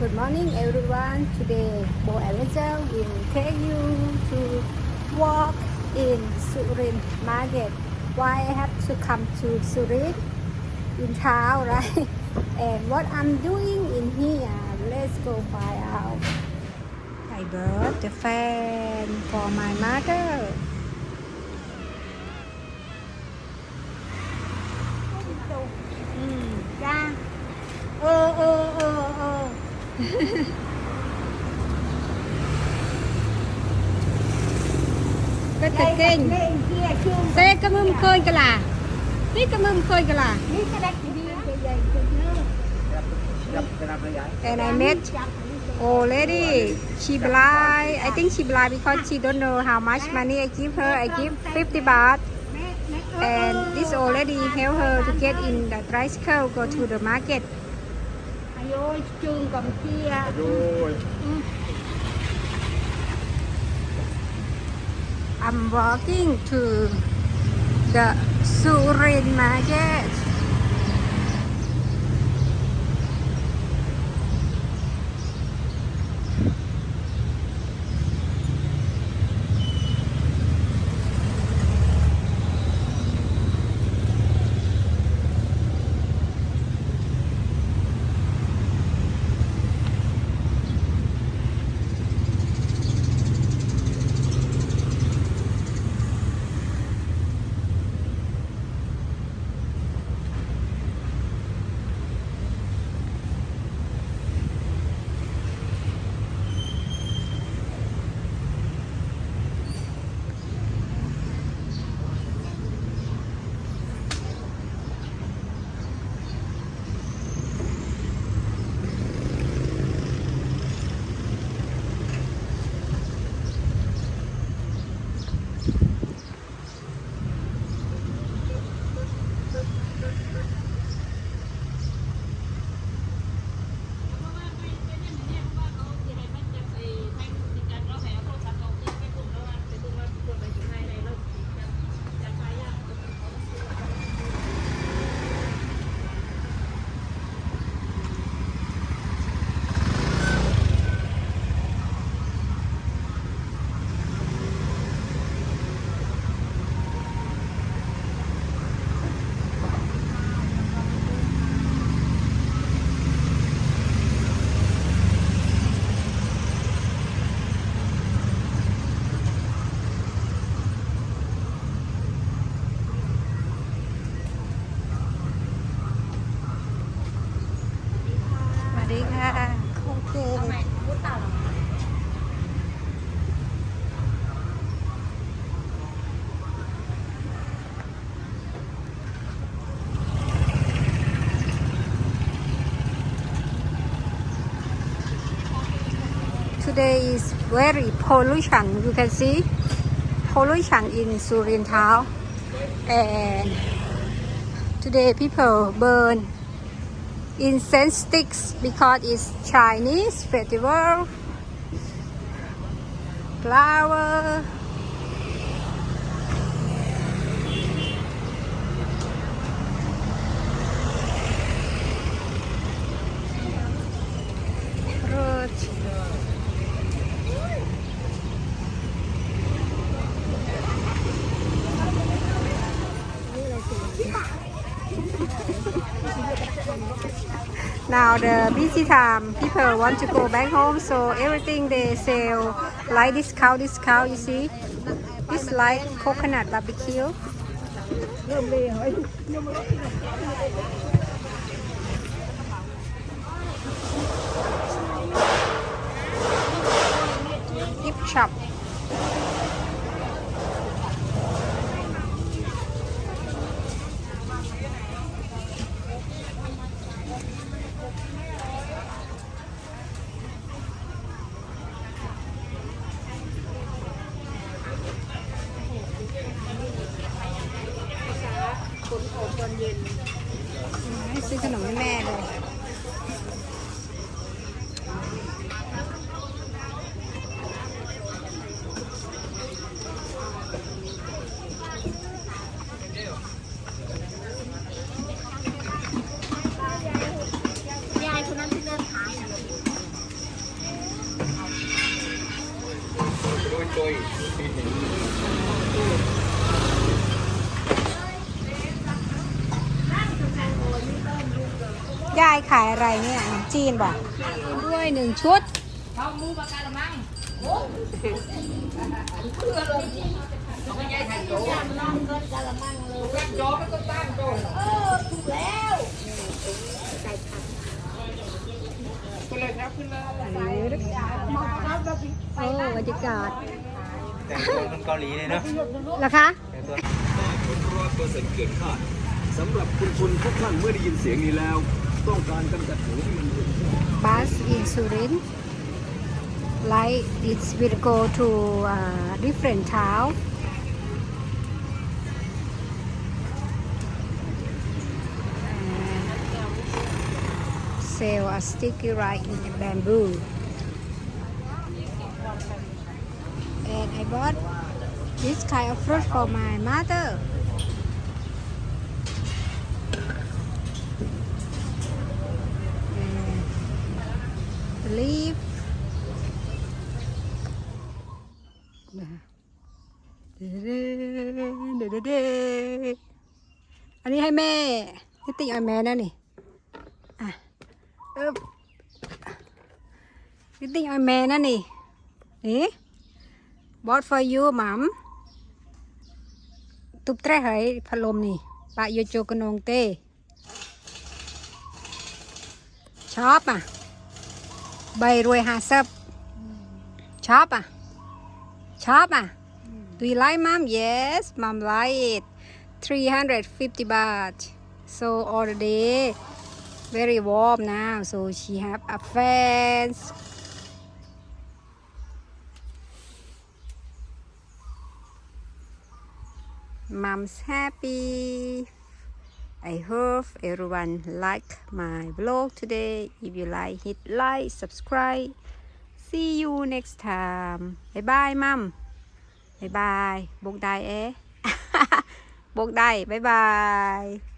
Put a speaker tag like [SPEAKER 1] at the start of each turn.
[SPEAKER 1] Good morning everyone. Today Bo Avenger will take you to walk in Surin market. Why I have to come to Surin? In town, right? And what I'm doing in here, let's go find out. I bought the fan for my mother. Ừ. Ra. Ô ô ô ô. Cái tờ kinh. Tê cảm ơn khơi cái là. Tí cảm ơn
[SPEAKER 2] khơi cái là. Tí cái
[SPEAKER 1] đặc biệt. Oh, old lady she blind I think she blind because she don't know how much money I give her. I give 50 baht. And this old lady help her to get in the tricycle go to the market. I'm walking to the Surin market. Today is very pollution. You can see pollution in Surin town. And today people burn incense sticks because it's Chinese festival. Flower. Fruit. Now the busy time, people want to go back home, so everything they sell like discount, discount. You see, this like coconut barbecue. Gift shop. ซื้อขนมให้แม่เลย
[SPEAKER 2] ยายคนนั้นที่เดินขายอะโด
[SPEAKER 1] ยายขายอะไรเนี่ยขนมจีนบอกด้วยหนึ่งชุด
[SPEAKER 2] ขึ้นเลยครับขึ้นเลย
[SPEAKER 1] โอ้บรรยากาศ
[SPEAKER 2] แต่งตัวคนเกาหลีเลยเนาะ
[SPEAKER 1] เหรอคะ
[SPEAKER 2] แต่งตัว
[SPEAKER 3] ร้อยเปอร์เซ็นต์เกินคาดสำหรับคุณคุณทุกท่านเมื่อได้ยินเสียงนี้แล้ว
[SPEAKER 1] bus insurance like it will go to uh, different town sell a sticky rice in the bamboo. And I bought this kind of fruit for my mother. And leaf เด้เด้เด้เด้อันนี้ให้แม่นี่ติ่งเอาแม่นะนี่อะเอบนี่ติ่งเอาแม่นะนี่นี่ bought for you mom ตุบแตรเหยพัดลมนี่ปะโยโจกนงเต้ชอบอะ ใบรวยหาซับชอบอ่ะ ชอบอ่ะ Do you like mom? Yes, mom like it. 350 baht. So all the day, very warm now. So she have a fans. Mom's happy. I hope everyone like my vlog today. If you like, hit like, subscribe. See you next time. Bye bye, mom. Bye bye. บายบายบกไ